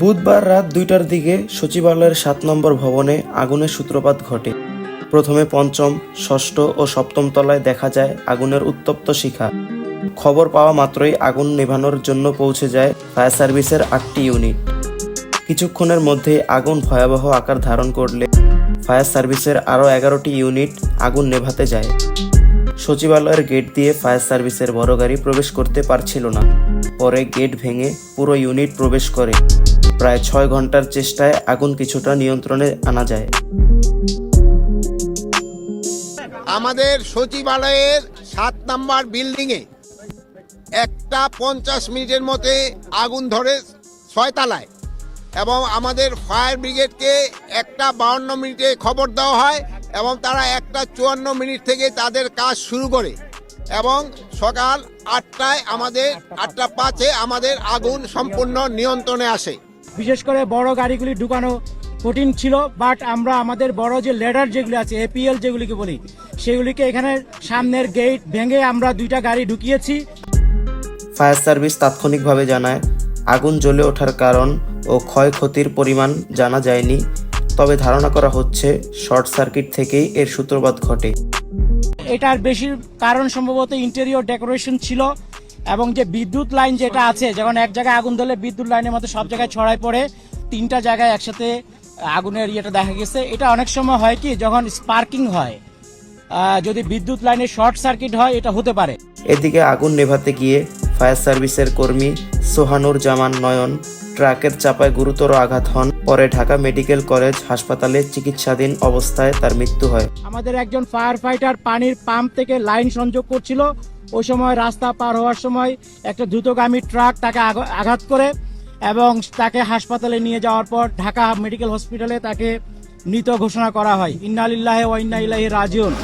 বুধবার রাত দুইটার দিকে সচিবালয়ের সাত নম্বর ভবনে আগুনের সূত্রপাত ঘটে। প্রথমে পঞ্চম, ষষ্ঠ ও সপ্তম তলায় দেখা যায় আগুনের উত্তপ্ত শিখা। খবর পাওয়া মাত্রই আগুন নেভানোর জন্য পৌঁছে যায় ফায়ার সার্ভিসের আটটি ইউনিট। কিছুক্ষণের মধ্যেই আগুন ভয়াবহ আকার ধারণ করলে ফায়ার সার্ভিসের আরও এগারোটি ইউনিট আগুন নেভাতে যায়। সচিবালয়ের গেট দিয়ে ফায়ার সার্ভিসের বড় গাড়ি প্রবেশ করতে পারছিল না। পরে গেট ভেঙে পুরো ইউনিট প্রবেশ করে। প্রায় ছয় ঘণ্টার চেষ্টায় আগুন কিছুটা নিয়ন্ত্রণে আনা যায়। আমাদের সচিবালয়ের সাত নাম্বার বিল্ডিংয়ে একটা পঞ্চাশ মিনিটের মধ্যে আগুন ধরে ছয়তলায় এবং আমাদের ফায়ার ব্রিগেডকে একটা বাউন্ন মিনিটে খবর দেওয়া হয় এবং তারা একটা চুয়ান্ন মিনিট থেকে তাদের কাজ শুরু করে এবং সকাল আটটায় আমাদের, আটটা পাঁচে আমাদের আগুন সম্পূর্ণ নিয়ন্ত্রণে আসে। বিশেষ করে বড় গাড়িগুলি ঢুকানো কঠিন ছিল বাট আমরা আমাদের বড় যে লেডার যেগুলি আছে এপিএল যেগুলিকে বলি সেগুলিকে এখানে সামনের গেট ভেঙে আমরা দুইটা গাড়ি ঢুকিয়েছি। ফায়ার সার্ভিস তাৎক্ষণিকভাবে জানায় আগুন জ্বলে ওঠার কারণ ও ক্ষয়ক্ষতির পরিমাণ জানা যায়নি তবে ধারণা করা হচ্ছে শর্ট সার্কিট থেকেই এর সূত্রপাত ঘটে। এটার বেশি কারণ সম্ভবত ইন্টেরিয়র ডেকোরেশন ছিল এবং যে বিদ্যুৎ লাইন যেটা আছে যখন এক জায়গায় আগুন ধরলে বিদ্যুৎ লাইনের মতো সব জায়গায় ছড়ায় পড়ে তিনটা জায়গায় একসাথে আগুনের ইয়েটা দেখা গেছে। এটা অনেক সময় হয় কি যখন স্পার্কিং হয় যদি বিদ্যুৎ লাইনে শর্ট সার্কিট হয় এটা হতে পারে। এদিকে আগুন নেভাতে গিয়ে ফায়ার সার্ভিসের কর্মী সোহানুর জামান নয়ন ট্রাকের চাপায় গুরুতর আঘাত হন। পরে ঢাকা মেডিকেল কলেজ হাসপাতালে চিকিৎসাধীন অবস্থায় তার মৃত্যু হয়। আমাদের একজন ফায়ার ফাইটার পানির পাম্প থেকে লাইন সংযোগ করছিল। ওই সময় রাস্তা পার হওয়ার সময় একটা দ্রুতগামী ট্রাক তাকে আঘাত করে এবং তাকে হাসপাতালে নিয়ে যাওয়ার পর ঢাকা মেডিকেল হসপিটালে তাকে মৃত ঘোষণা করা হয়। ইন্নালিল্লাহে ও ইন্না ইলাহি রাজিউন।